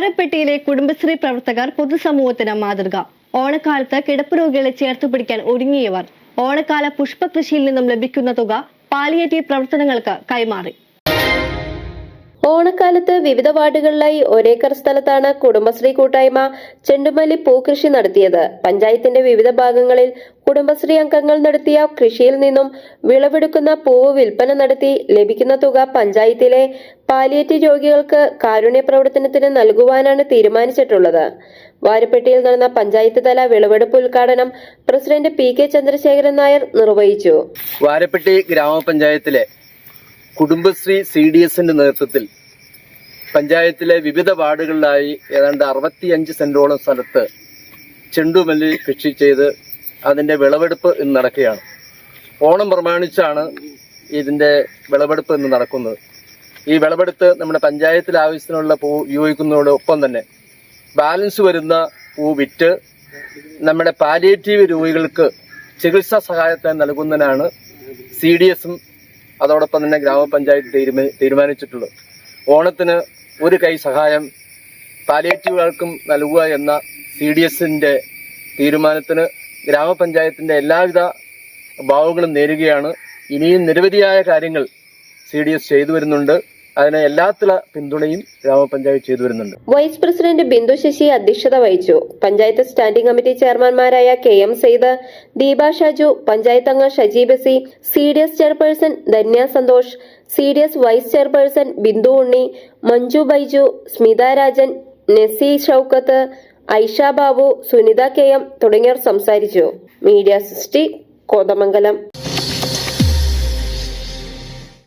വാരപ്പെട്ടിയിലെ കുടുംബശ്രീ പ്രവർത്തകർ പൊതുസമൂഹത്തിന് മാതൃക. ഓണക്കാലത്ത് കിടപ്പ് രോഗികളെ ചേർത്ത് പിടിക്കാൻ ഒരുങ്ങിയവർ. ഓണക്കാല പുഷ്പകൃഷിയിൽ നിന്നും ലഭിക്കുന്ന തുക പാലിയേറ്റീവ് പ്രവർത്തനങ്ങൾക്ക് കൈമാറി. ഓണക്കാലത്ത് വിവിധ വാർഡുകളിലായി ഒരേക്കർ സ്ഥലത്താണ് കുടുംബശ്രീ കൂട്ടായ്മ ചെണ്ടുമല്ലി പൂക്കൃഷി നടത്തിയത്. പഞ്ചായത്തിന്റെ വിവിധ ഭാഗങ്ങളിൽ കുടുംബശ്രീ അംഗങ്ങൾ നടത്തിയ കൃഷിയിൽ നിന്നും വിളവെടുക്കുന്ന പൂവ് വിൽപ്പന നടത്തി ലഭിക്കുന്ന തുക പഞ്ചായത്തിലെ പാലിയേറ്റ് രോഗികൾക്ക് കാരുണ്യ പ്രവർത്തനത്തിന് നൽകുവാനാണ് തീരുമാനിച്ചിട്ടുള്ളത്. വാരപ്പെട്ടിയിൽ നടന്ന പഞ്ചായത്ത് തല വിളവെടുപ്പ് ഉദ്ഘാടനം president P K Chandrasekharan Nair നിർവഹിച്ചു. വാരപ്പെട്ടി ഗ്രാമപഞ്ചായത്തിലെ കുടുംബശ്രീ സി ഡി എസിന്റെ നേതൃത്വത്തിൽ പഞ്ചായത്തിലെ വിവിധ വാർഡുകളിലായി ഏതാണ്ട് അറുപത്തിയഞ്ച് സെന്റോളം സ്ഥലത്ത് ചെണ്ടുമല്ലി കൃഷി ചെയ്ത് അതിന്റെ വിളവെടുപ്പ് ഇന്ന് നടക്കുകയാണ്. ഓണം പ്രമാണിച്ചാണ് ഇതിന്റെ വിളവെടുപ്പ് ഇന്ന് നടക്കുന്നത്. ഈ വിളവെടുപ്പ് നമ്മുടെ പഞ്ചായത്തിൽ ആവശ്യത്തിനുള്ള പൂ ഉപയോഗിക്കുന്നതോടൊപ്പം തന്നെ ബാലൻസ് വരുന്ന പൂ വിറ്റ് നമ്മുടെ പാലിയേറ്റീവ് രോഗികൾക്ക് ചികിത്സാ സഹായത്തെ നൽകുന്നതിനാണ് സി ഡി എസും അതോടൊപ്പം തന്നെ ഗ്രാമപഞ്ചായത്ത് തീരുമാ തീരുമാനിച്ചിട്ടുള്ളത് ഓണത്തിന് ഒരു കൈ സഹായം പാലിയേറ്റീവുകൾക്കും നൽകുക എന്ന സി ഡി എസിന്റെ തീരുമാനത്തിന് ഗ്രാമപഞ്ചായത്തിന്റെ എല്ലാവിധ ഭാവങ്ങളും നേരുകയാണ്. ഇനിയും നിരവധിയായ കാര്യങ്ങൾ സി ഡി എസ് ചെയ്തു വരുന്നുണ്ട്. അതിന് എല്ലാത്തില പിന്തുണയും ഗ്രാമപഞ്ചായത്ത് ചെയ്തു വരുന്നുണ്ട്. വൈസ് പ്രസിഡന്റ് ബിന്ദു ശശി അധ്യക്ഷത വഹിച്ചു. പഞ്ചായത്ത് സ്റ്റാൻഡിംഗ് കമ്മിറ്റി ചെയർമാൻമാരായ കെ എം സെയ്ദ് ദീപ ഷാജു പഞ്ചായത്ത് അംഗം Shaji Basi C D S chairperson Dhanya Santhosh C D S vice chairperson Bindu Unni Manju Baiju Smitha Rajan Nesi Shoukath Aisha Babu Sunitha K M തുടങ്ങിയവർ സംസാരിച്ചു. Media സിസ്റ്റി കോതമംഗലം.